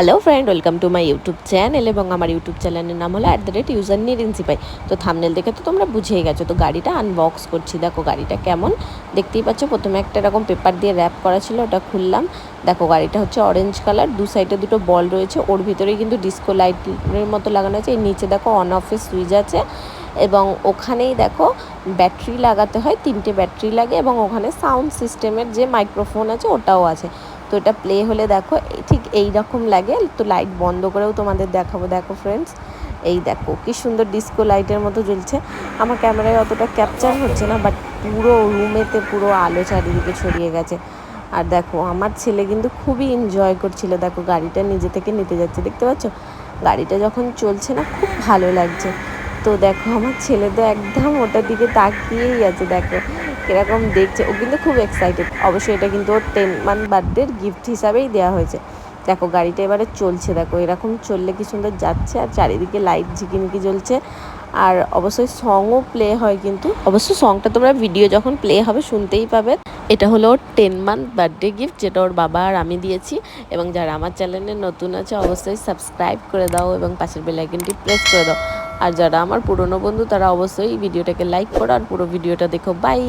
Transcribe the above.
Hello friend welcome to my YouTube channel এবং আমার YouTube চ্যানেলের নাম হলো অ্যাট দ্য রেট ইউজার নিরিন্সিপাই তো থামনেল দেখে তো তোমরা বুঝেই গেছো। তো গাড়িটা আনবক্স করছি। দেখো গাড়িটা কেমন। দেখতেই পাচ্ছ, প্রথমে একটা এরকম পেপার দিয়ে র্যাপ করা ছিল, ওটা খুললাম। দেখো গাড়িটা হচ্ছে অরেঞ্জ কালার দু সাইডে দুটো বল রয়েছে। ওর ভিতরেই কিন্তু ডিস্কো লাইটের মতো লাগানো আছে। এই নিচে দেখো অন অফের সুইচ আছে এবং ওখানেই দেখো ব্যাটারি লাগাতে হয়। তিনটে ব্যাটারি লাগে এবং ওখানে সাউন্ড সিস্টেমের যে মাইক্রোফোন আছে, ওটাও আছে। তো এটা প্লে হলে দেখো ঠিক এই রকম লাগে, তো লাইট বন্ধ করেও তোমাদের দেখাবো। দেখো ফ্রেন্ডস এই দেখো, কি সুন্দর ডিস্কো লাইটের মতো জ্বলছে। আমার ক্যামেরায় অতটা ক্যাপচার হচ্ছে না বাট পুরো রুমেতে পুরো আলো চারিদিকে ছড়িয়ে গেছে। আর দেখো, আমার ছেলে কিন্তু খুবই এনজয় করছিল। দেখো, গাড়িটা নিজে থেকে নিতে যাচ্ছে, দেখতে পাচ্ছ? গাড়িটা যখন চলছে না, খুব ভালো লাগছে। তো দেখো, আমার ছেলে তো একদম ওটার দিকে তাকিয়েই আছে, দেখো। কীরকম দেখছে, ও কিন্তু খুব এক্সাইটেড অবশ্যই এটা কিন্তু ওর টেন মান্থ বার্থডের গিফট হিসাবেই দেওয়া হয়েছে। দেখো, গাড়িটা এবারে চলছে, দেখো, এরকম চললে কি সুন্দর যাচ্ছে, আর চারিদিকে লাইট ঝিকিমিকি জ্বলছে। আর অবশ্যই সংও প্লে হয় কিন্তু। অবশ্য সংটা তোমরা ভিডিও যখন প্লে হবে শুনতেই পাবে। এটা হলো ওর টেন মান্থ বার্থডে গিফট যেটা ওর বাবা আর আমি দিয়েছি। এবং যারা আমার চ্যানেলে নতুন আছে, অবশ্যই সাবস্ক্রাইব করে দাও এবং পাশের বেল আইকনটি প্রেস করে দাও। আর যারা আমার পুরনো বন্ধু, তারা অবশ্যই ভিডিওটাকে লাইক করো, আর পুরো ভিডিওটা দেখো। বাই